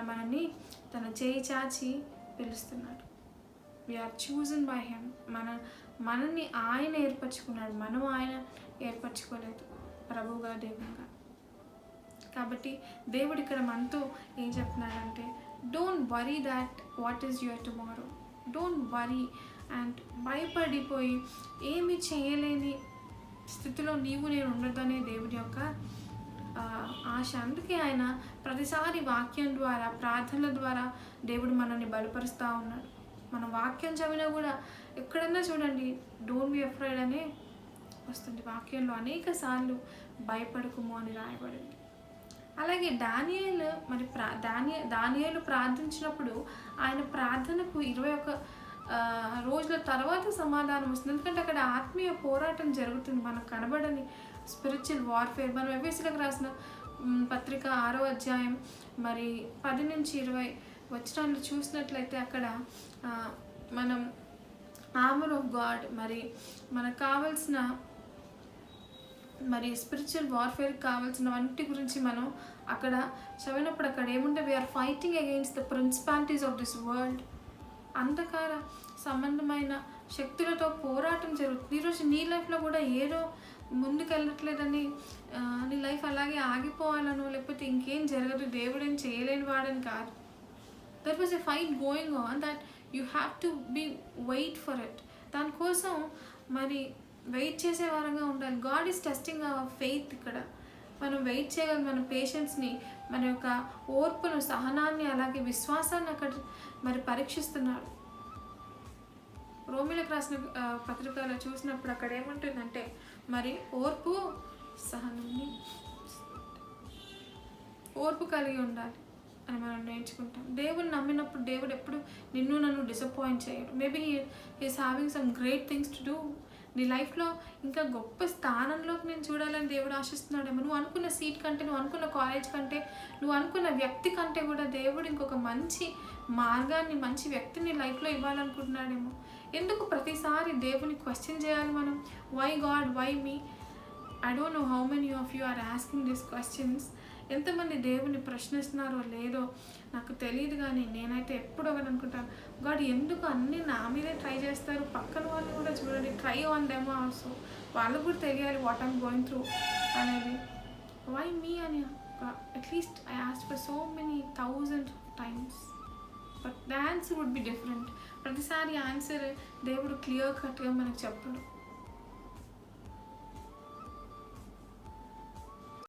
ఆయన మనల్ని తన చేయి చాచి పిలుస్తున్నాడు. వీఆర్ చూజన్ బై హెమ్ మన మనల్ని ఆయన ఏర్పరచుకున్నాడు. మనం ఆయన ఏర్పరచుకోలేదు. ప్రభువుగా దేవునిగా కాబట్టి దేవుడు ఇక్కడ మనతో ఏం చెప్తున్నాడంటే don't worry that what is your tomorrow don't worry and భయపడిపోయి ఏమి చేయలేని స్థితిలో నీవు నేను ఉండదనే దేవుడి యొక్క ఆశ. అందుకే ఆయన ప్రతిసారి వాక్యం ద్వారా ప్రార్థనల ద్వారా దేవుడు మనల్ని బలపరుస్తూ ఉన్నాడు. మనం వాక్యం చదివినా కూడా ఎక్కడన్నా చూడండి డోంట్ బి అఫ్రైడ్ అనే వస్తుంది. వాక్యంలో అనేక సార్లు భయపడకుము అని రాయబడింది. అలాగే దానియలు మరి ప్రా దానియ దానియలు ప్రార్థించినప్పుడు ఆయన ప్రార్థనకు ఇరవై ఒక రోజుల తర్వాత సమాధానం వస్తుంది. ఎందుకంటే అక్కడ ఆత్మీయ పోరాటం జరుగుతుంది. మనకు కనబడని స్పిరిచువల్ వార్ఫేర్ మనం ఎఫ్ఎస్లకు రాసిన పత్రిక ఆరో అధ్యాయం మరి పది నుంచి ఇరవై వచ్చినాన్ని చూసినట్లయితే అక్కడ మనం ఆమర్ ఆఫ్ గాడ్ మరి మనకు కావలసిన మరి స్పిరిచువల్ వార్ఫేర్ కావాల్సిన వంటి గురించి మనం అక్కడ చదివినప్పుడు అక్కడ ఏముంటే we're fighting against the principalities of this world అంధకార సంబంధమైన శక్తులతో పోరాటం జరుగుతుంది. ఈరోజు నీ లైఫ్లో కూడా ఏదో ముందుకెళ్ళట్లేదని నీ లైఫ్ అలాగే ఆగిపోవాలనో లేకపోతే ఇంకేం జరగదు దేవుడు ఏం చేయలేని వాడని కాదు. That was a fight going on that you have to be wait for it దానికోసం మరి వెయిట్ చేసే వారంగా ఉండాలి. God is testing our faith ఇక్కడ. మనం వెయిట్ చేయగలం మన పేషెన్స్ని మన యొక్క ఓర్పును సహనాన్ని అలాగే విశ్వాసాన్ని అక్కడ మరి పరీక్షిస్తున్నాడు. రోమిలకు రాసిన పత్రికలు పత్రికలో చూసినప్పుడు అక్కడ ఏముంటుందంటే మరి ఓర్పు సహనాన్ని ఓర్పు కలిగి ఉండాలి అని మనం నేర్చుకుంటాం. దేవుడు నమ్మినప్పుడు దేవుడు ఎప్పుడు నిన్ను నన్ను డిసప్పాయింట్ చేయడు. Maybe is having some great things to do నీ లైఫ్లో ఇంకా గొప్ప స్థానంలోకి నేను చూడాలని దేవుడు ఆశిస్తున్నాడేమో. నువ్వు అనుకున్న సీట్ కంటే నువ్వు అనుకున్న కాలేజ్ కంటే నువ్వు అనుకున్న వ్యక్తి కంటే కూడా దేవుడు ఇంకొక మంచి మార్గాన్ని మంచి వ్యక్తిని లైఫ్లో ఇవ్వాలనుకుంటున్నాడేమో. ఎందుకు ప్రతిసారి దేవుని క్వశ్చన్ చేయాలి మనం? Why God why me I don't know how many of you are asking this questions ఎంతమంది దేవుని ప్రశ్నిస్తున్నారో లేదో నాకు తెలియదు కానీ నేనైతే ఎప్పుడు ఒకటి అనుకుంటాను గాడ్ ఎందుకు అన్ని నా మీదే ట్రై చేస్తారు? పక్కన వాళ్ళు కూడా చూడండి ట్రై ఆన్ దెమ్ ఆల్సో వాళ్ళకు కూడా తెలియాలి వాట్ ఐమ్ గోయింగ్ త్రూ అనేది. వై మీ అని at least I asked for so many thousand times the answer would be different ప్రతిసారి ఆన్సర్ దేవుడు క్లియర్ కట్గా మనకు చెప్పడు.